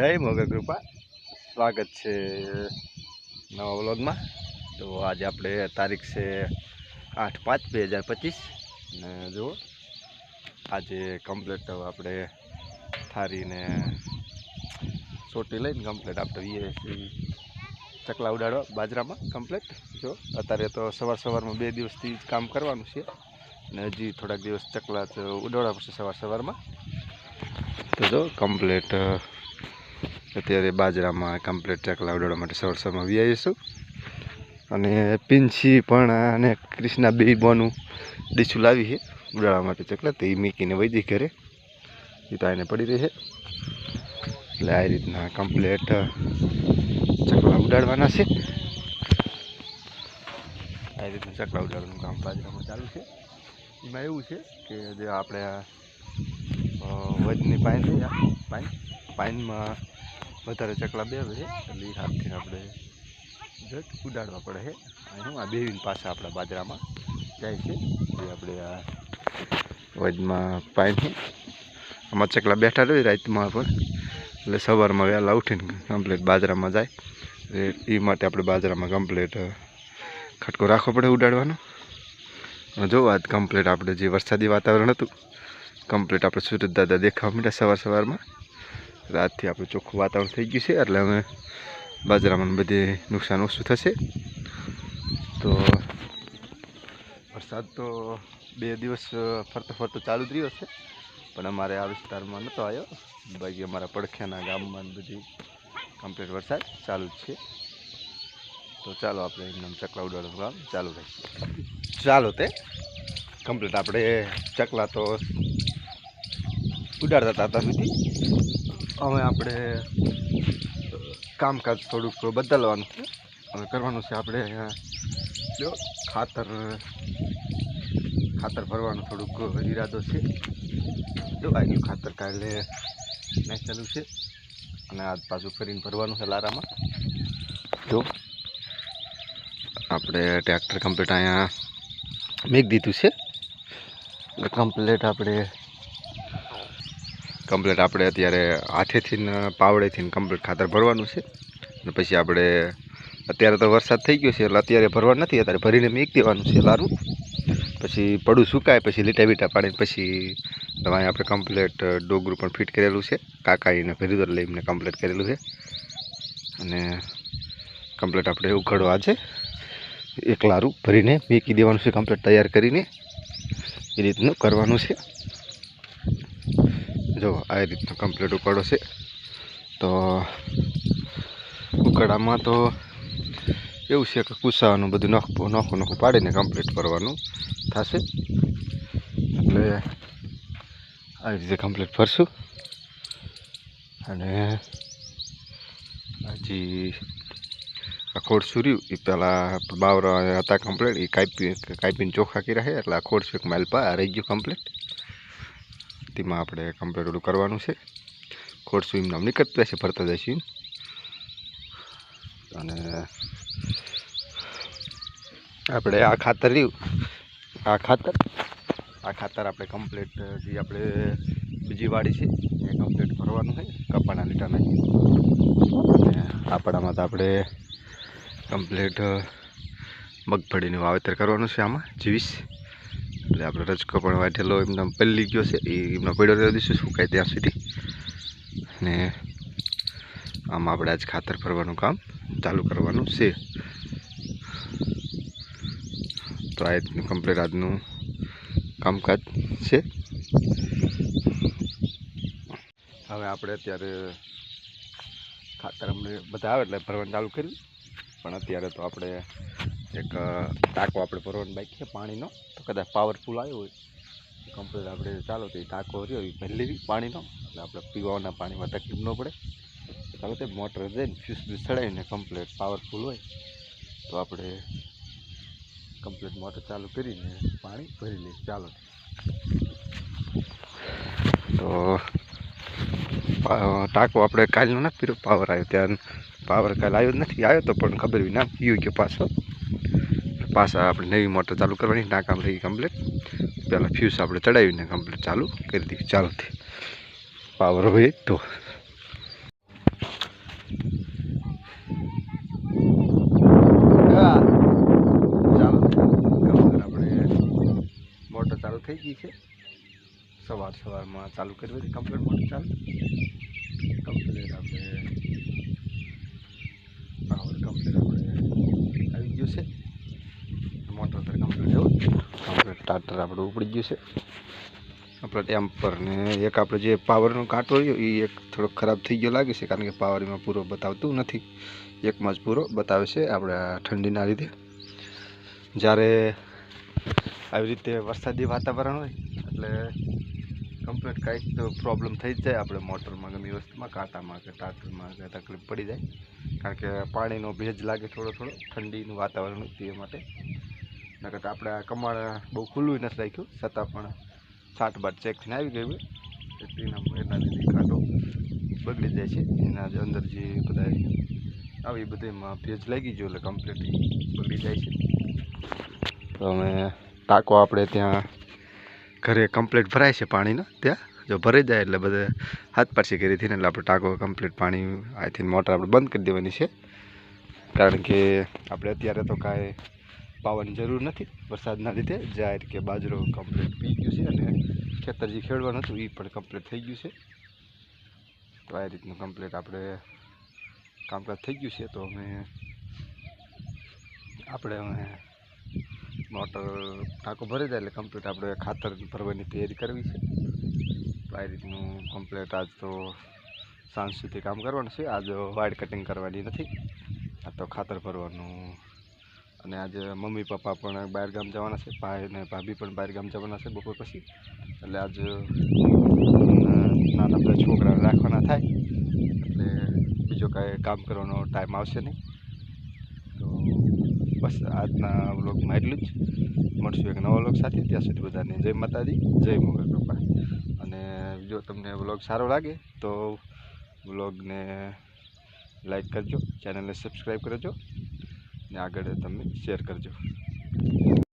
જય મોગલ કૃપા. સ્વાગત છે નવા વ્લોગમાં. તો આજે આપણે તારીખ છે આઠ પાંચ બે હજાર પચીસ. ને જુઓ, આજે કમ્પ્લેટ આપણે થારીને સોટી લઈને કમ્પ્લેટ આપણે વીએ ચકલા ઉડાડવા બાજરામાં કમ્પ્લેટ જો, અત્યારે તો સવાર સવારમાં બે દિવસથી જ કામ કરવાનું છે. ને હજી થોડાક દિવસ ચકલા ઉડાડવા પડશે સવાર સવારમાં. તો જો કમ્પ્લેટ અત્યારે બાજરામાં કમ્પ્લેટ ચકલા ઉડાડવા માટે સવાર આવી આવીશું અને પિંછી પણ અને ક્રિષ્ના બે બોનું ડીશું લાવી છે ઉડાડવા માટે ચકલા. તો એ મીકીને વૈદી ઘરે. એ તો આને પડી રહી છે. એટલે આ રીતના કમ્પ્લેટ ચકલા ઉડાડવાના છે. આ રીતના ચકલા ઉડાડવાનું કામ બાજરામાં ચાલુ છે. એમાં એવું છે કે જે આપણે વજની પાઇન પાઇન પાઇનમાં વધારે ચકલા બેવે છે. એટલે એ હાથથી આપણે જટ ઉડાડવા પડે છે. અને આ બેવીન પાછા આપણા બાજરામાં જાય છે. જે આપણે આ વજમાં પાઈને આમાં ચકલા બેઠા રહે રાતમાં પણ. એટલે સવારમાં વહેલા ઉઠીને કમ્પ્લીટ બાજરામાં જાય. એ માટે આપણે બાજરામાં કમ્પ્લીટ ખટકો રાખવો પડે ઉડાડવાનો. જો આજ કમ્પ્લીટ આપણે જે વરસાદી વાતાવરણ હતું કમ્પ્લીટ આપણે સુરત દાદા દેખાવા માંડ્યા સવાર સવારમાં. રાતથી આપણું ચોખ્ખું વાતાવરણ થઈ ગયું છે, એટલે અમે બાજરામાં બધે નુકસાન ઓછું થશે. તો વરસાદ તો બે દિવસ ફરતો ફરતો ચાલુ જ રહ્યો છે, પણ અમારે આ વિસ્તારમાં નહોતો આવ્યો. બાકી અમારા પડખ્યાના ગામમાં બધી કમ્પ્લીટ વરસાદ ચાલુ જ છે. તો ચાલો આપણે એકદમ ચકલા ઉડાડવાનું કામ ચાલુ રાખીએ ચાલો તે. કમ્પ્લીટ આપણે ચકલા તો ઉડાડતા હતા નથી હવે આપણે કામકાજ થોડુંક બદલવાનું. છે હવે કરવાનું છે આપણે જો, ખાતર ખાતર ભરવાનું થોડુંક ઈરાદો છે. જો આગળ ખાતર કાલે નાખેલું છે. અને આજ પાછું કરીને ભરવાનું છે લારામાં. જો, આપણે ટ્રેક્ટર કમ્પ્લીટ અહીંયા મેક દીધું છે. કમ્પ્લીટ આપણે કમ્પ્લીટ આપણે અત્યારે હાથેથી ને પાવડેથી કમ્પ્લીટ ખાતર ભરવાનું છે. અને પછી આપણે, અત્યારે તો વરસાદ થઈ ગયો છે, એટલે અત્યારે ભરવાનું નથી, અત્યારે ભરીને મેક દેવાનું છે લારું. પછી પડું સુકાય, પછી લીટા બીટા પાડીને પછી તમારે આપણે કમ્પ્લેટ ડોગરું પણ ફિટ કરેલું છે. કાકાઈને ભરી લઈને કમ્પ્લેટ કરેલું છે. અને કમ્પ્લેટ આપણે ઉઘાડવા છે. એક લારું ભરીને મેકી દેવાનું છે, કમ્પ્લેટ તૈયાર કરીને. એ રીતનું કરવાનું છે. જો, આ રીતનો કમ્પ્લીટ ઉકાળો છે. તો ઉકાળામાં તો એવું છે કે કુસાવાનું બધું નખું નખું નખું પાડીને કમ્પ્લીટ કરવાનું થશે. એટલે આવી રીતે કમ્પ્લીટ ફરશું અને હજી આ ખોડ સુર્યું એ પહેલાં બાવરા હતા કમ્પ્લીટ એ કાપી, કાપીને ચોખ્ખા કર્યા છે, એટલે આ ખોડસું એક માઇલ પર રહી ગયું કમ્પ્લીટ તેમાં આપણે કમ્પ્લીટ ઓલું કરવાનું છે. ખોડસું સ્વિમ આમ નીકળતા છે ફરતા જઈશું. અને આપણે આ ખાતર રહ્યું. આ ખાતર આ ખાતર આપણે કમ્પ્લીટ જે આપણે બીજી વાડી છે, એ કમ્પ્લીટ ભરવાનું છે કપાણા લીટા નાખી અને આપણામાં તો આપણે કમ્પ્લીટ મગફળીનું વાવેતર કરવાનું છે આમાં, જીવીશ. એટલે આપણે રજકો પણ વાઢેલો, એમના પલ્લી ગયો છે, એ એમનો પડ્યો દઈશું સુકાય ત્યાં સુધી. અને આમ આપણે આજ ખાતર ભરવાનું કામ ચાલુ કરવાનું છે. તો આ રીતનું કમ્પ્લીટ આજનું કામકાજ છે. હવે આપણે અત્યારે ખાતર અમને બધા આવે એટલે ભરવાનું ચાલુ કર્યું પણ અત્યારે તો આપણે એક ટાંકો આપણે ભરવાનું બાકી છે પાણીનો. તો કદાચ પાવરફુલ આવ્યો હોય કમ્પ્લીટ આપણે ચાલો તો એ ટાંકો રહ્યો, એ લેવી પાણીનો. એટલે આપણે પીવાના પાણીમાં તકલીફ ન પડે. ચાલો તે મોટર જઈને ફ્યુઝ ફ્યુઝ ચડાવીને કમ્પ્લીટ પાવરફુલ હોય. તો આપણે કમ્પ્લીટ મોટર ચાલુ કરીને પાણી ભરી લઈએ. ચાલો. તો ટાંકો આપણે કાલનો નથી પીરો પાવર આવ્યો ત્યાં. પાવર કાલ આવ્યો નથી. આવ્યો તો પણ ખબર વિના પીઓ કે પાછો. પાછા આપણે નવી મોટર ચાલુ કરવાની. ના કામ થઈ કમ્પ્લેટ પહેલાં ફ્યુઝ આપણે ચડાવીને કમ્પ્લેટ ચાલુ કરી દીધી ચાલુથી પાવર હોય તો. મોટર ચાલુ થઈ ગઈ છે. સવાર સવારમાં ચાલુ કરી હતી કમ્પ્લેટ મોટર ચાલુ. કમ્પ્લેટ આપણે છે. મોટર અત્યારે કમ્પ્લીટ એવું કમ્પ્લીટ ટાટર આપણું ઉપડી ગયું છે. આપણે ટેમ્પર ને એક આપણે જે પાવરનો કાંટો રહ્યો એ એક થોડોક ખરાબ થઈ ગયો લાગે છે, કારણ કે પાવર એમાં પૂરો બતાવતું નથી. એકમાં જ પૂરો બતાવે છે આપણે ઠંડીના લીધે. જ્યારે આવી રીતે વરસાદી વાતાવરણ હોય, એટલે કમ્પ્લીટ કાંઈક તો પ્રોબ્લેમ થઈ જ જાય આપણે મોટરમાં ગમે વસ્તુમાં, કાંટામાં કે ટાટરમાં કે તકલીફ પડી જાય. કારણ કે પાણીનો ભેજ લાગે થોડો થોડો, ઠંડીનું વાતાવરણ તે માટે. નકર આપણે આ કમાળ બહુ ખુલ્લું નથી રાખ્યું, છતાં પણ છાટ બાટ ચેક થઈને આવી ગયું એટલે એના એના લીધે કાંટો બગડી જાય છે. એના જે અંદર જે બધા આવી બધીમાં ભેજ લાગી ગયો એટલે કમ્પ્લીટ બગડી જાય છે. તો અમે ટાંકો આપણે ત્યાં ઘરે કમ્પ્લીટ ભરાય છે પાણીનો ત્યાં. જો ભરાઈ જાય એટલે બધે હાથ પાછી કરી હતી ને એટલે આપણે ટાંકો કમ્પ્લીટ પાણી આથી મોટર આપણે બંધ કરી દેવાની છે. કારણ કે આપણે અત્યારે તો કાંઈ પાવાની જરૂર નથી. વરસાદના લીધે જાહેર કે બાજરો કમ્પ્લીટ પી ગયું છે અને ખેતર જે ખેડવાનું હતું એ પણ કમ્પ્લીટ થઈ ગયું છે. તો આ રીતનું કમ્પ્લીટ આપણે કામકાજ થઈ ગયું છે. તો અમે, આપણે અમે મોટર ટાંકો ભરી જાય એટલે કમ્પ્લીટ આપણે ખાતર ભરવાની તૈયારી કરવી છે. તો આ રીતનું કમ્પ્લીટ આજ તો સાંજ સુધી કામ કરવાનું છે. આજ વાઇડ કટિંગ કરવાની નથી. આ તો ખાતર ભરવાનું. અને આજે મમ્મી પપ્પા પણ બહાર ગામ જવાના છે. ભાઈ અને ભાભી પણ બહાર ગામ જવાના છે બપોર પછી. એટલે આજ નાના બધા છોકરા રાખવાના થાય. એટલે બીજો કાંઈ કામ કરવાનો ટાઈમ આવશે નહીં. તો બસ, આજના વ્લોગમાં એટલું જ. મળશું એક નવા વ્લોગ સાથે. ત્યાં સુધી બધાને જય માતાજી, જય મોગલ કૃપા. અને જો તમને વ્લોગ સારો લાગે, તો વ્લોગને લાઈક કરજો, ચેનલને સબસ્ક્રાઈબ કરજો, ને આગળ તમે શેર કરજો.